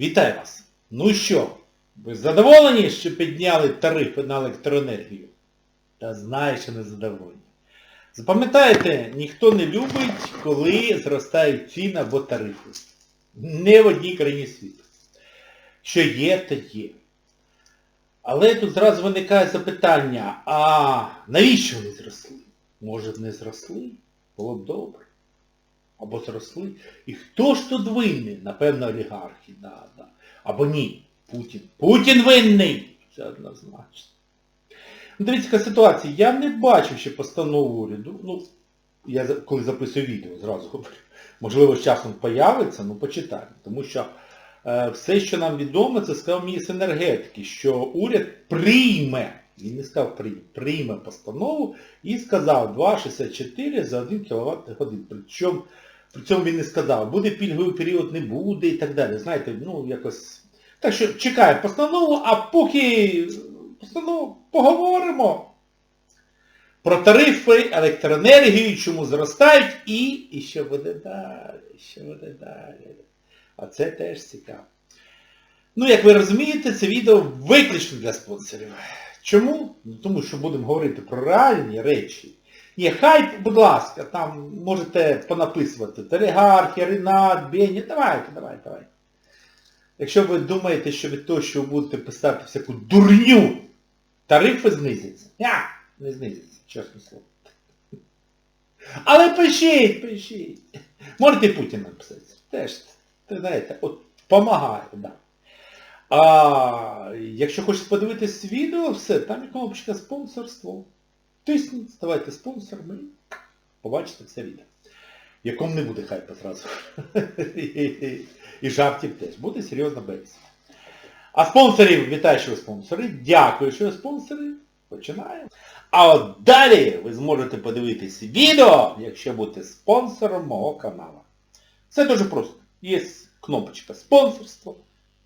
Вітаю вас! Ну що, ви задоволені, що підняли тарифи на електроенергію? Та знаю, що не задоволені. Запам'ятайте, ніхто не любить, коли зростають ціни або тарифи. Не в одній країні світу. Що є, то є. Але тут зразу виникає запитання, а навіщо вони зросли? Може б не зросли? Було б добре. Або зросли. І хто ж тут винний? Напевно, олігархи, да, да. Або ні. Путін. Путін винний! Це однозначно. Ну, дивіться, ситуація. Я не бачив ще постанову уряду. Ну, я коли записую відео, зразу говорю. Можливо, з часом появиться, ну почитаємо. Тому що е, все, що нам відомо, це сказав міністр енергетики, що уряд прийме, він не сказав прийме, прийме постанову і сказав 2,64 за 1 кВт годин. Причому, при цьому він не сказав, буде пільговий період, не буде і так далі. Знаєте, ну якось... Так що чекаємо постанову, а поки постанову поговоримо про тарифи, електроенергію, чому зростають і, і що буде далі, що буде далі. А це теж цікаво. Ну, як ви розумієте, це відео виключно для спонсорів. Чому? Ну, тому що будемо говорити про реальні речі. Ні, хай, будь ласка, там можете понаписувати Телегархи, Ренат, Беня, давайте, давайте, давайте. Якщо ви думаєте, що від того, що ви будете писати всяку дурню, тарифи знизяться. Ня, не знизяться, чесне слово. Але пишіть, пишіть. Можете і Путін написати. Теж, знаєте, от помагає, да. А якщо хочете подивитись відео, все, там є кнопочка спонсорство. Тисніть, ставайте спонсорами і побачите це відео. В якому не буде хайпа зразу. І- жартів теж. Буде серйозна бесіда. А спонсорів, вітаю, що ви спонсори. Дякую, що ви спонсори. Починаємо. А от далі ви зможете подивитись відео, якщо будете спонсором мого каналу. Все дуже просто. Є кнопочка спонсорство.